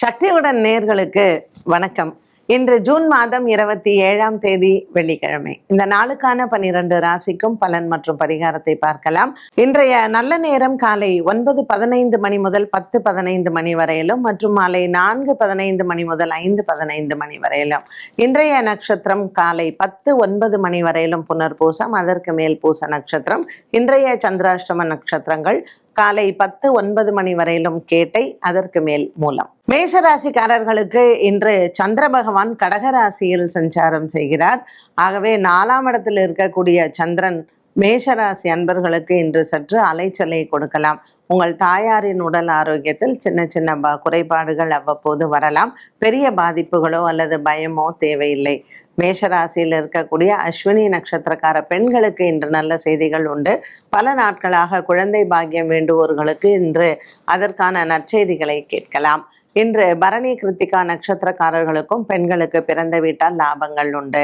சக்தியுடன் நேர்களுக்கு வணக்கம். இன்று ஜூன் மாதம் இருபத்தி ஏழாம் தேதி வெள்ளிக்கிழமை. இந்த நாளுக்கான பனிரெண்டு ராசிக்கும் பலன் மற்றும் பரிகாரத்தை பார்க்கலாம். இன்றைய நல்ல நேரம் காலை ஒன்பது பதினைந்து மணி முதல் பத்து பதினைந்து மணி வரையிலும் மற்றும் மாலை நான்கு பதினைந்து மணி முதல் ஐந்து பதினைந்து மணி வரையிலும். இன்றைய நட்சத்திரம் காலை பத்து ஒன்பது மணி வரையிலும் புனர்பூசம் அதற்கு மேல் பூச நட்சத்திரம். இன்றைய சந்திராஷ்டம நட்சத்திரங்கள் காலை பத்து ஒன்பது மணி வரையிலும் கேட்டை அதற்கு மேல் மூலம். மேஷராசிக்காரர்களுக்கு இன்று சந்திர பகவான் கடகராசியில் சஞ்சாரம் செய்கிறார். ஆகவே நாலாம் இடத்தில் இருக்கக்கூடிய சந்திரன் மேஷராசி அன்பர்களுக்கு இன்று சற்று அலைச்சலை கொடுக்கலாம். உங்கள் தாயாரின் உடல் ஆரோக்கியத்தில் சின்ன சின்ன ப குறைபாடுகள் அவ்வப்போது வரலாம். பெரிய பாதிப்புகளோ அல்லது பயமோ தேவையில்லை. மேஷராசியில் இருக்கக்கூடிய அஸ்வினி நட்சத்திரக்கார பெண்களுக்கு இன்று நல்ல செய்திகள் உண்டு. பல நாட்களாக குழந்தை பாக்கியம் வேண்டுவோர்களுக்கு இன்று அதற்கான நற்செய்திகளை கேட்கலாம். இன்று பரணி கிருத்திகா நட்சத்திரக்காரர்களுக்கும் பெண்களுக்கு பிறந்த வீட்டால் லாபங்கள் உண்டு.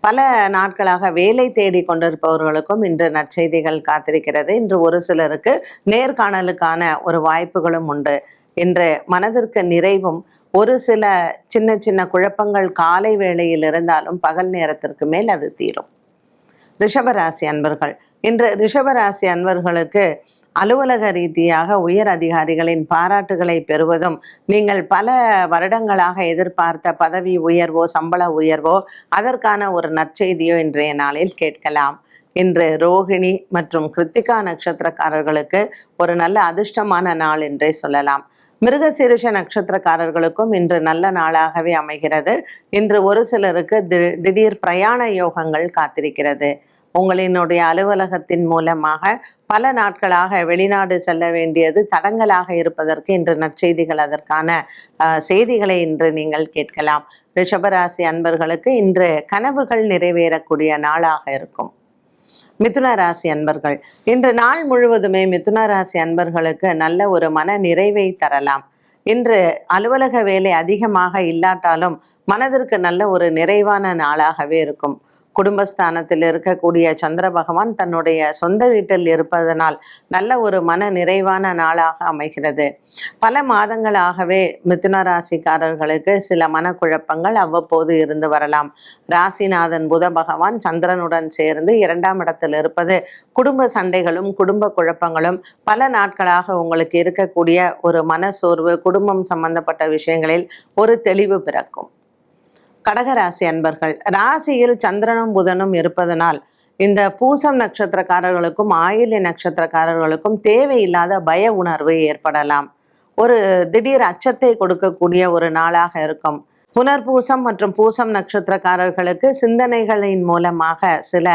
பல நாட்களாக வேலை தேடி கொண்டிருப்பவர்களுக்கும் இன்று நற்செய்திகள் காத்திருக்கிறது. இன்று ஒரு சிலருக்கு நேர்காணலுக்கான ஒரு வாய்ப்புகளும் உண்டு. இன்று மனதிற்கு நிறைவும் ஒரு சில சின்ன சின்ன குழப்பங்கள் காலை வேளையில் இருந்தாலும் பகல் நேரத்திற்கு மேல் அது தீரும். ரிஷபராசி அன்பர்கள் இன்று ரிஷபராசி அன்பர்களுக்கு அலுவலக ரீதியாக உயர் அதிகாரிகளின் பாராட்டுகளை பெறுவதும் நீங்கள் பல வருடங்களாக எதிர்பார்த்த பதவி உயர்வோ சம்பள உயர்வோ அதற்கான ஒரு நற்செய்தியோ இன்றைய நாளில் கேட்கலாம். இன்று ரோகிணி மற்றும் கிருத்திகா நட்சத்திரக்காரர்களுக்கு ஒரு நல்ல அதிர்ஷ்டமான நாள் என்றே சொல்லலாம். மிருகசீரிஷ நட்சத்திரக்காரர்களுக்கும் இன்று நல்ல நாளாகவே அமைகிறது. இன்று ஒரு சிலருக்கு தி- திடீர் பிரயாண யோகங்கள் காத்திருக்கிறது. உங்களினுடைய அலுவலகத்தின் மூலமாக பல நாட்களாக வெளிநாடு செல்ல வேண்டியது தடங்கலாக இருப்பதற்கு இன்று நற்செய்திகள் அதற்கான செய்திகளை இன்று நீங்கள் கேட்கலாம். ரிஷபராசி அன்பர்களுக்கு இன்று கனவுகள் நிறைவேறக்கூடிய நாளாக இருக்கும். மிதுன ராசி அன்பர்கள். இன்று நாள் முழுவதுமே மிதுன ராசி அன்பர்களுக்கு நல்ல ஒரு மன நிறைவை தரலாம். இன்று அலுவலக வேலை அதிகமாக இல்லாட்டாலும் மனதிற்கு நல்ல ஒரு நிறைவான நாளாகவே இருக்கும். குடும்பஸ்தானத்தில் இருக்கக்கூடிய சந்திர பகவான் தன்னுடைய சொந்த வீட்டில் இருப்பதனால் நல்ல ஒரு மன நிறைவான நாளாக அமைகிறது. பல மாதங்களாகவே மிதுன ராசிக்காரர்களுக்கு சில மனக்குழப்பங்கள் அவ்வப்போது இருந்து வரலாம். ராசிநாதன் புத பகவான் சந்திரனுடன் சேர்ந்து இரண்டாம் இடத்தில் இருப்பது குடும்ப சண்டைகளும் குடும்ப குழப்பங்களும் பல நாட்களாக உங்களுக்கு இருக்கக்கூடிய ஒரு மனசோர்வு குடும்பம் சம்பந்தப்பட்ட விஷயங்களில் ஒரு தெளிவு பிறக்கும். கடகராசி அன்பர்கள் ராசியில் சந்திரனும் புதனும் இருப்பதனால் இந்த பூசம் நட்சத்திரக்காரர்களுக்கும் ஆயில்ய நட்சத்திரக்காரர்களுக்கும் தேவையில்லாத பய உணர்வு ஏற்படலாம். ஒரு திடீர் அச்சத்தை கொடுக்கக்கூடிய ஒரு நாளாக இருக்கும். புனர்பூசம் மற்றும் பூசம் நட்சத்திரக்காரர்களுக்கு சிந்தனைகளின் மூலமாக சில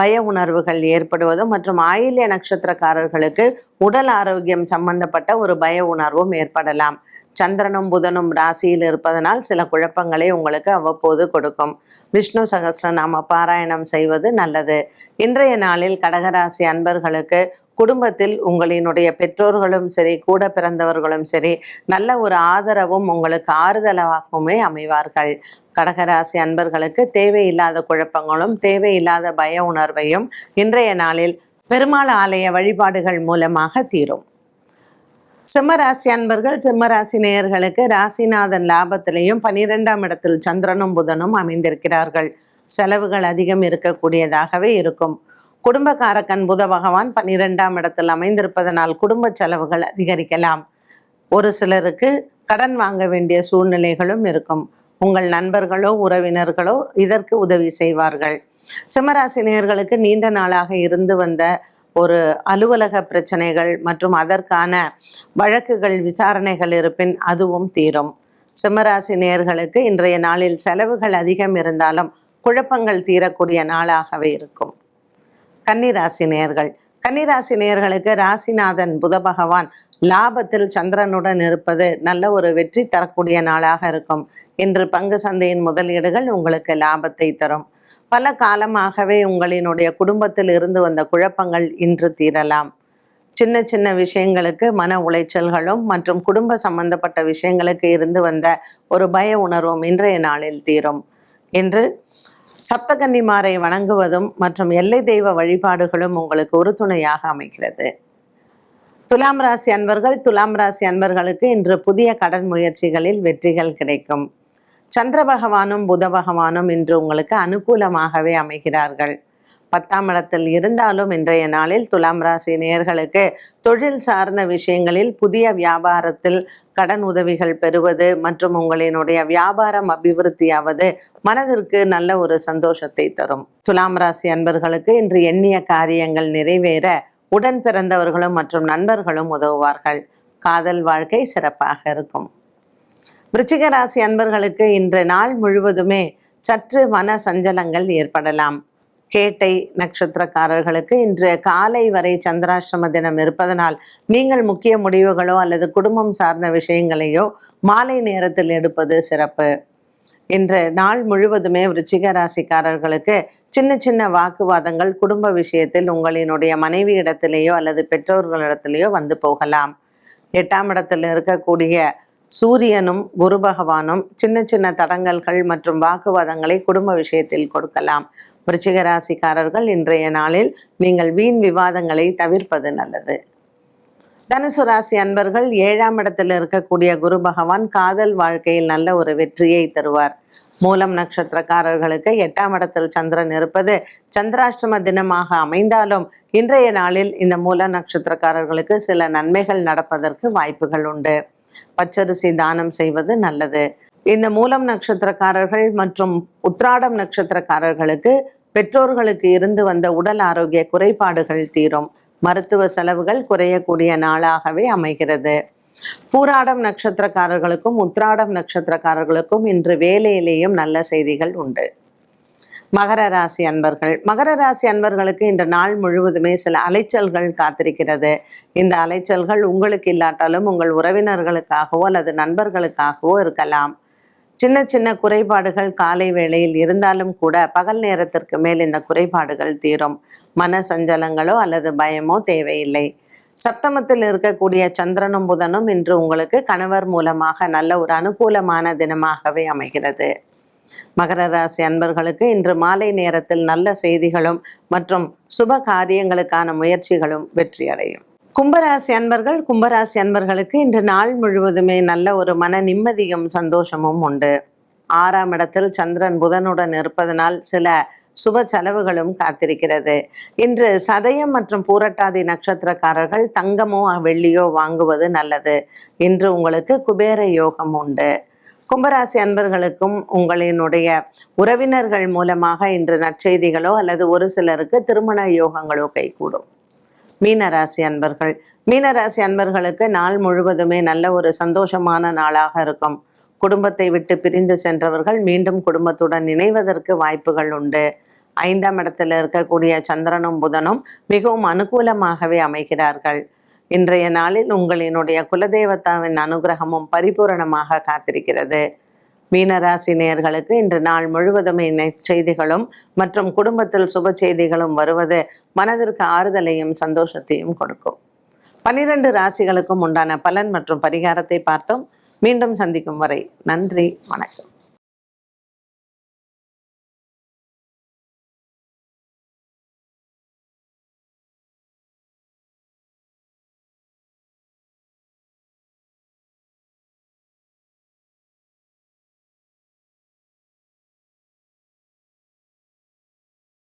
பய உணர்வுகள் ஏற்படுவதும் மற்றும் ஆயில்ய நட்சத்திரக்காரர்களுக்கு உடல் ஆரோக்கியம் சம்பந்தப்பட்ட ஒரு பய உணர்வும் ஏற்படலாம். சந்திரனும் புதனும் ராசியில் இருப்பதனால் சில குழப்பங்களை உங்களுக்கு அவ்வப்போது கொடுக்கும். விஷ்ணு சகசிரநாம பாராயணம் செய்வது நல்லது. இன்றைய நாளில் கடகராசி அன்பர்களுக்கு குடும்பத்தில் உங்களினுடைய பெற்றோர்களும் சரி கூட பிறந்தவர்களும் சரி நல்ல ஒரு ஆதரவும் உங்களுக்கு ஆறுதலாகவுமே அமைவார்கள். கடகராசி அன்பர்களுக்கு தேவையில்லாத குழப்பங்களும் தேவையில்லாத பய உணர்வையும் இன்றைய நாளில் பெருமாள் ஆலய வழிபாடுகள் மூலமாக தீரும். சிம்மராசி அன்பர்கள் சிம்மராசி நேயர்களுக்கு ராசிநாதன் லாபத்திலையும் பனிரெண்டாம் இடத்தில் சந்திரனும் புதனும் அமைந்திருக்கிறார்கள். செலவுகள் அதிகம் இருக்கக்கூடியதாகவே இருக்கும். குடும்பக்காரக்கன் புத பகவான் பன்னிரெண்டாம் இடத்தில் அமைந்திருப்பதனால் குடும்ப செலவுகள் அதிகரிக்கலாம். ஒரு சிலருக்கு கடன் வாங்க வேண்டிய சூழ்நிலைகளும் இருக்கும். உங்கள் நண்பர்களோ உறவினர்களோ இதற்கு உதவி செய்வார்கள். சிம்மராசினியர்களுக்கு நீண்ட நாளாக இருந்து வந்த ஒரு அலுவலக பிரச்சனைகள் மற்றும் அதற்கான வழக்குகள் விசாரணைகள் இருப்பின் அதுவும் தீரும். சிம்மராசி நேர்களுக்கு இன்றைய நாளில் செலவுகள் அதிகம் இருந்தாலும் குழப்பங்கள் தீரக்கூடிய நாளாகவே இருக்கும். கன்னிராசி நேர்கள் கன்னிராசி நேர்களுக்கு ராசிநாதன் புத பகவான் லாபத்தில் சந்திரனுடன் இருப்பது நல்ல ஒரு வெற்றி தரக்கூடிய நாளாக இருக்கும். இன்று பங்கு சந்தையின் முதலீடுகள் உங்களுக்கு லாபத்தை தரும். பல காலமாகவே உங்களினுடைய குடும்பத்தில் இருந்து வந்த குழப்பங்கள் இன்று தீரலாம். சின்ன சின்ன விஷயங்களுக்கு மன உளைச்சல்களும் மற்றும் குடும்ப சம்பந்தப்பட்ட விஷயங்களுக்கு இருந்து வந்த ஒரு பய உணர்வும் இன்றைய நாளில் தீரும். என்று சப்தகன்னிமாரை வணங்குவதும் மற்றும் எல்லை தெய்வ வழிபாடுகளும் உங்களுக்கு உறுதுணையாக அமைக்கிறது துலாம் ராசி அன்பர்கள் துலாம் ராசி அன்பர்களுக்கு இன்று புதிய கடன் முயற்சிகளில் வெற்றிகள் கிடைக்கும். சந்திர பகவானும் புத பகவானும் இன்று உங்களுக்கு அனுகூலமாகவே அமைகிறார்கள். பத்தாம் இடத்தில் இருந்தாலும் இன்றைய நாளில் துலாம் ராசி நேயர்களுக்கு தொழில் சார்ந்த விஷயங்களில் புதிய வியாபாரத்தில் கடன் உதவிகள் பெறுவது மற்றும் உங்களினுடைய வியாபாரம் அபிவிருத்தியாவது மனதிற்கு நல்ல ஒரு சந்தோஷத்தை தரும். துலாம் ராசி அன்பர்களுக்கு இன்று எண்ணிய காரியங்கள் நிறைவேற உடன் பிறந்தவர்களும் மற்றும் நண்பர்களும் உதவுவார்கள். காதல் வாழ்க்கை சிறப்பாக இருக்கும். விருச்சிக ராசி அன்பர்களுக்கு இன்று நாள் முழுவதுமே சற்று மன சஞ்சலங்கள் ஏற்படலாம். கேட்டை நட்சத்திரக்காரர்களுக்கு இன்று காலை வரை சந்திராஷ்டம தினம் இருப்பதனால் நீங்கள் முக்கிய முடிவுகளோ அல்லது குடும்பம் சார்ந்த விஷயங்களையோ மாலை நேரத்தில் எடுப்பது சிறப்பு. இன்று நாள் முழுவதுமே விருச்சிக ராசிக்காரர்களுக்கு சின்ன சின்ன வாக்குவாதங்கள் குடும்ப விஷயத்தில் உங்களினுடைய மனைவி இடத்திலேயோ அல்லது பெற்றோர்களிடத்திலேயோ வந்து போகலாம். எட்டாம் இடத்தில் இருக்கக்கூடிய சூரியனும் குரு பகவானும் சின்ன சின்ன தடங்கல்கள் மற்றும் வாக்குவாதங்களை குடும்ப விஷயத்தில் கொடுக்கலாம். ராசிக்காரர்கள் இன்றைய நாளில் நீங்கள் வீண் விவாதங்களை தவிர்ப்பது நல்லது. தனுசு ராசி அன்பர்கள் ஏழாம் இடத்தில் இருக்கக்கூடிய குரு பகவான் காதல் வாழ்க்கையில் நல்ல ஒரு வெற்றியை தருவார். மூலம் நட்சத்திரக்காரர்களுக்கு எட்டாம் இடத்தில் சந்திரன் இருப்பது சந்திராஷ்டம தினமாக அமைந்தாலும் இன்றைய நாளில் இந்த மூல நட்சத்திரக்காரர்களுக்கு சில நன்மைகள் நடப்பதற்கு வாய்ப்புகள் உண்டு. பச்சரிசி தானம் செய்வது நல்லது. இந்த மூலம் நட்சத்திரக்காரர்கள் மற்றும் உத்ராடம் நட்சத்திரக்காரர்களுக்கு பெற்றோர்களுக்கு இருந்து வந்த உடல் ஆரோக்கிய குறைபாடுகள் தீரும். மருத்துவ செலவுகள் குறையக்கூடிய நாளாகவே அமைகிறது. பூராடம் நட்சத்திரக்காரர்களுக்கும் உத்ராடம் நட்சத்திரக்காரர்களுக்கும் இன்று வேலையிலேயும் நல்ல செய்திகள் உண்டு. மகர ராசி அன்பர்கள். மகர ராசி அன்பர்களுக்கு இந்த நாள் முழுவதுமே சில அலைச்சல்கள் காத்திருக்கிறது. இந்த அலைச்சல்கள் உங்களுக்கு இல்லாட்டாலும் உங்கள் உறவினர்களுக்காகவோ அல்லது நண்பர்களுக்காகவோ இருக்கலாம். சின்ன சின்ன குறைபாடுகள் காலை வேளையில் இருந்தாலும் கூட பகல் நேரத்திற்கு மேல் இந்த குறைபாடுகள் தீரும். மன சஞ்சலங்களோ அல்லது பயமோ தேவையில்லை. சப்தமத்தில் இருக்கக்கூடிய சந்திரனும் புதனும் இன்று உங்களுக்கு கணவர் மூலமாக நல்ல ஒரு அனுகூலமான தினமாகவே அமைகிறது. மகர ராசி அன்பர்களுக்கு இன்று மாலை நேரத்தில் நல்ல செய்திகளும் மற்றும் சுப காரியங்களுக்கான முயற்சிகளும் வெற்றியடையும். கும்பராசி அன்பர்கள் கும்பராசி அன்பர்களுக்கு இன்று நாள் முழுவதுமே நல்ல ஒரு மன நிம்மதியும் சந்தோஷமும் உண்டு. ஆறாம் இடத்தில் சந்திரன் புதனுடன் இருப்பதனால் சில சுப செலவுகளும் காத்திருக்கிறது. இன்று சதயம் மற்றும் பூரட்டாதி நட்சத்திரக்காரர்கள் தங்கமோ வெள்ளியோ வாங்குவது நல்லது. இன்று உங்களுக்கு குபேர யோகம் உண்டு. கும்பராசி அன்பர்களுக்கும் உங்களினுடைய உறவினர்கள் மூலமாக இன்று நற்செய்திகளோ அல்லது ஒரு சிலருக்கு திருமண யோகங்களோ கைகூடும். மீனராசி அன்பர்கள் மீனராசி அன்பர்களுக்கு நாள் முழுவதுமே நல்ல ஒரு சந்தோஷமான நாளாக இருக்கும். குடும்பத்தை விட்டு பிரிந்து சென்றவர்கள் மீண்டும் குடும்பத்துடன் இணைவதற்கு வாய்ப்புகள் உண்டு. ஐந்தாம் இடத்தில் இருக்கக்கூடிய சந்திரனும் புதனும் மிகவும் அனுகூலமாகவே அமைகிறார்கள். இன்றைய நாளில் உங்களினுடைய குலதெய்வத்தாவின் அனுகிரகமும் பரிபூரணமாக காத்திருக்கிறது. மீனராசி நேயர்களுக்கு இன்று நாள் முழுவதுமே செய்திகளும் மற்றும் குடும்பத்தில் சுப செய்திகளும் வருவது மனதிற்கு ஆறுதலையும் சந்தோஷத்தையும் கொடுக்கும். பனிரெண்டு ராசிகளுக்கும் உண்டான பலன் மற்றும் பரிகாரத்தை பார்த்தோம். மீண்டும் சந்திக்கும் வரை நன்றி வணக்கம்.